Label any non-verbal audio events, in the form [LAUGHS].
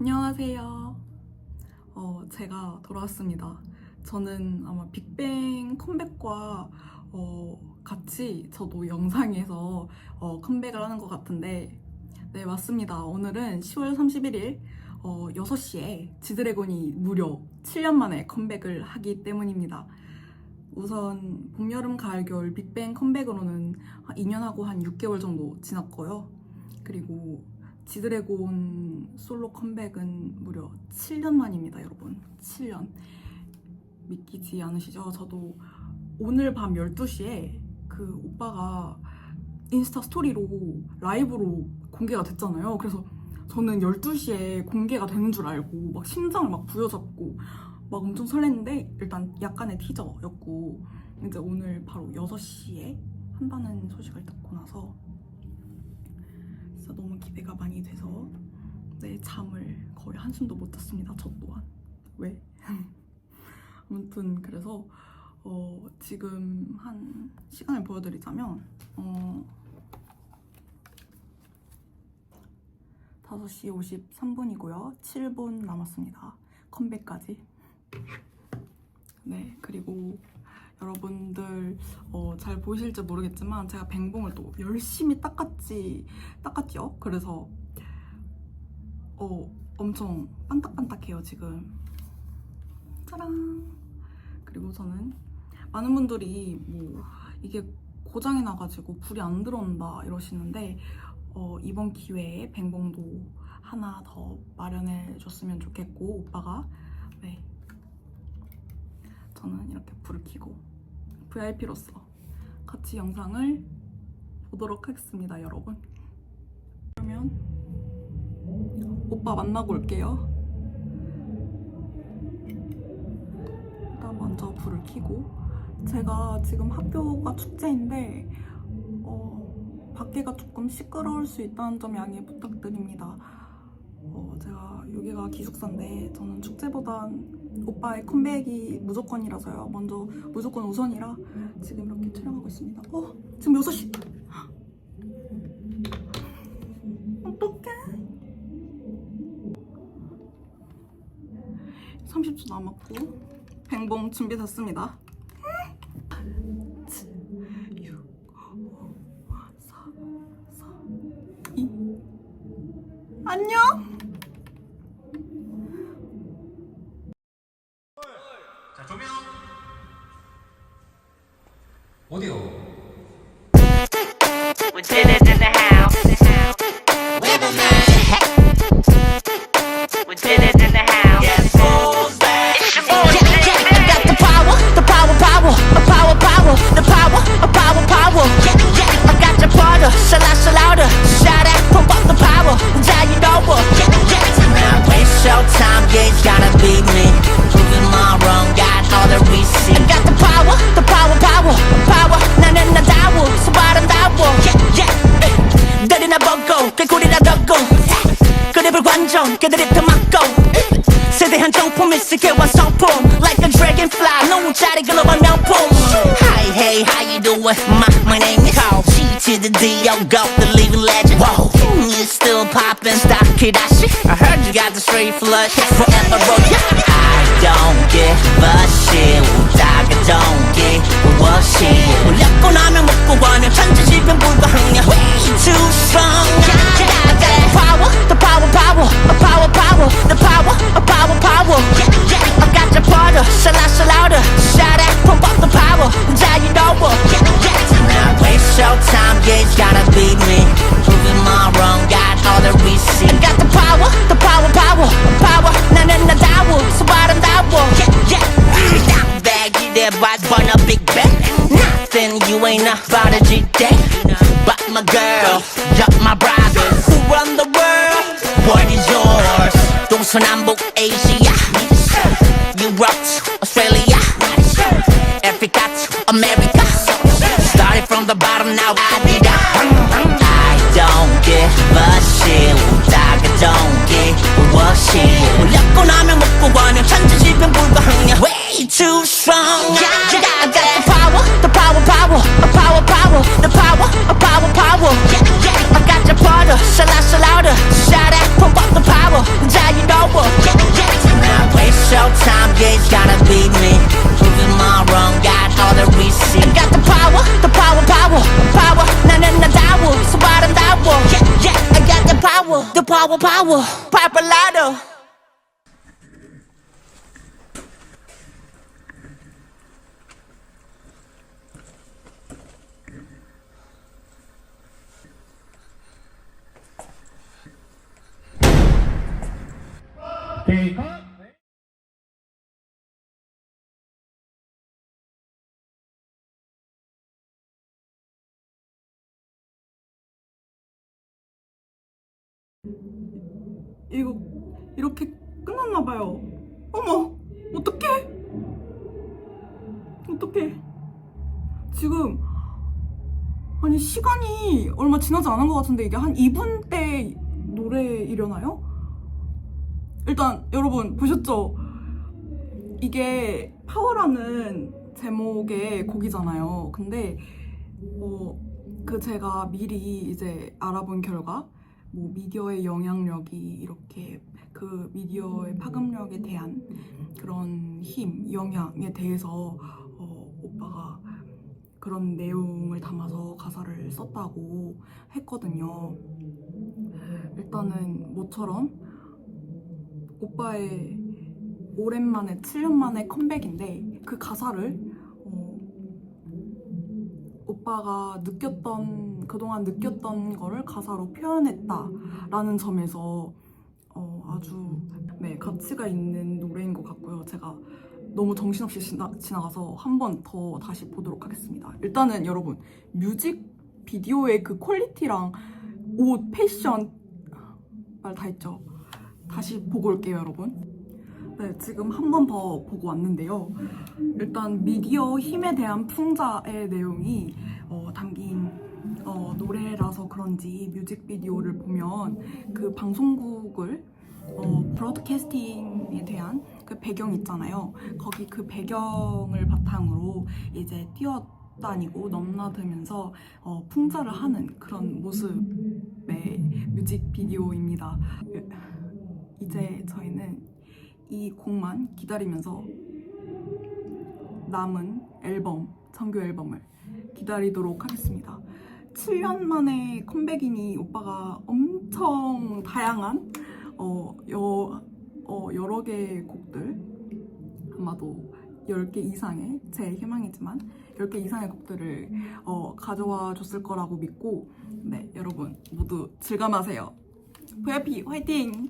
안녕하세요. 어, 제가 돌아왔습니다. 저는 아마 빅뱅 컴백과 어, 같이 저도 영상에서 어, 컴백을 하는 것 같은데, 네, 맞습니다. 오늘은 10월 31일 어, 6시에 지드래곤이 무려 7년 만에 컴백을 하기 때문입니다. 우선 봄, 여름, 가을, 겨울 빅뱅 컴백으로는 2년하고 한 6개월 정도 지났고요. 그리고 지드래곤 솔로 컴백은 무려 7년 만입니다, 여러분. 7년. 믿기지 않으시죠? 저도 오늘 밤 12시에 그 오빠가 인스타 스토리로 라이브로 공개가 됐잖아요. 그래서 저는 12시에 공개가 되는 줄 알고 막 심장을 막 부여잡고 막 엄청 설렜는데 일단 약간의 티저였고 이제 오늘 바로 6시에 한다는 소식을 듣고 나서 진짜 너무 기대가 많이 돼서 내 잠을 거의 한숨도 못 잤습니다. 저 또한 왜? [LAUGHS] 아무튼 그래서 어, 지금 한 시간을 보여드리자면 어, 5시 53분이고요. 7분 남았습니다. 컴백까지. 네, 그리고 여러분들 어, 잘 보이실지 모르겠지만 제가 뱅봉을 또 열심히 닦았지 닦았죠. 그래서 어, 엄청 반딱반딱해요 지금. 짜란. 그리고 저는 많은 분들이 뭐 이게 고장이 나가지고 불이 안 들어온다 이러시는데 어, 이번 기회에 뱅봉도 하나 더 마련해 줬으면 좋겠고 오빠가 네 저는 이렇게 불을 켜고 VIP로서 같이 영상을 보도록 하겠습니다 여러분. 그러면 오빠 만나고 올게요. 일단 먼저 불을 켜고. 제가 지금 학교가 축제인데 어, 밖에가 조금 시끄러울 수 있다는 점 양해 부탁드립니다. 여기가 기숙사인데 저는 축제보단 오빠의 컴백이 무조건이라서요. 먼저 무조건 우선이라 지금 이렇게 촬영하고 있습니다. 어, 지금 6시. 어떡해. 30초 남았고 뱅봉 준비됐습니다. audio. With Dennis in the house. With Dennis in the house. Yes, balls back. It's your boy, yeah, yeah, yeah. Got the power, the power, power, the power, power, the power, the power, power. Yeah, yeah. I got the powder, shala, shala, shout out, pump up the power, now you know what. Yeah, yeah. Now it's showtime, yeah, it's gotta be 그들이 더 막고. 세대한 정품 있을게 완성품 Like a dragonfly 너무 짜리 글로벌 명품 Hi hey how you doing my, my name is Carl G to the D O go the living legend Whoa you still poppin' stock Kidashi I heard you got the straight flush Forever roll yeah I don't give a shit 웃다가 don't give a shit 올렸고 나면 먹고 가면 천지지변 불가항력 Way too strong I got the power the power power a power power the power ain't about a G day but my girl you're my brother who run the world what is yours 동서남북 아시아 Europe to Australia Africa to America started from the bottom now I did I don't give a shit 웃다가 don't give a shit Power, the power, power, Papalado. 오 이거 이렇게 끝났나 봐요. 어머, 어떡해? 어떡해? 지금 아니 시간이 얼마 지나지 않은 것 같은데 이게 한 2분대 노래이려나요? 일단 여러분 보셨죠? 이게 파워라는 제목의 곡이잖아요. 근데 어, 그 제가 미리 이제 알아본 결과 뭐 미디어의 영향력이 이렇게 그 미디어의 파급력에 대한 그런 힘, 영향에 대해서 어, 오빠가 그런 내용을 담아서 가사를 썼다고 했거든요. 일단은 모처럼 오빠의 오랜만에 7년 만에 컴백인데 그 가사를 어, 오빠가 느꼈던 그동안 느꼈던 거를 가사로 표현했다라는 점에서 어, 아주 네, 가치가 있는 노래인 것 같고요. 제가 너무 정신없이 지나, 지나가서 한 번 더 다시 보도록 하겠습니다. 일단은 여러분 뮤직 비디오의 그 퀄리티랑 옷, 패션 말 다 했죠. 다시 보고 올게요, 여러분. 네, 지금 한 번 더 보고 왔는데요. 일단 미디어 힘에 대한 풍자의 내용이 어, 담긴 어, 노래라서 그런지 뮤직비디오를 보면 그 방송국을 어, 브로드캐스팅에 대한 그 배경 있잖아요. 거기 그 배경을 바탕으로 이제 뛰어다니고 넘나들면서 어, 풍자를 하는 그런 모습의 뮤직비디오입니다. 이제 저희는 이 곡만 기다리면서 남은 앨범, 정규 앨범을 기다리도록 하겠습니다. 7년 만에 컴백이니 오빠가 엄청 다양한 어, 여, 어, 여러 개의 곡들 아마도 10개 이상의 제 희망이지만 10개 이상의 곡들을 어, 가져와 줬을 거라고 믿고 네 여러분 모두 즐감하세요 VIP 화이팅!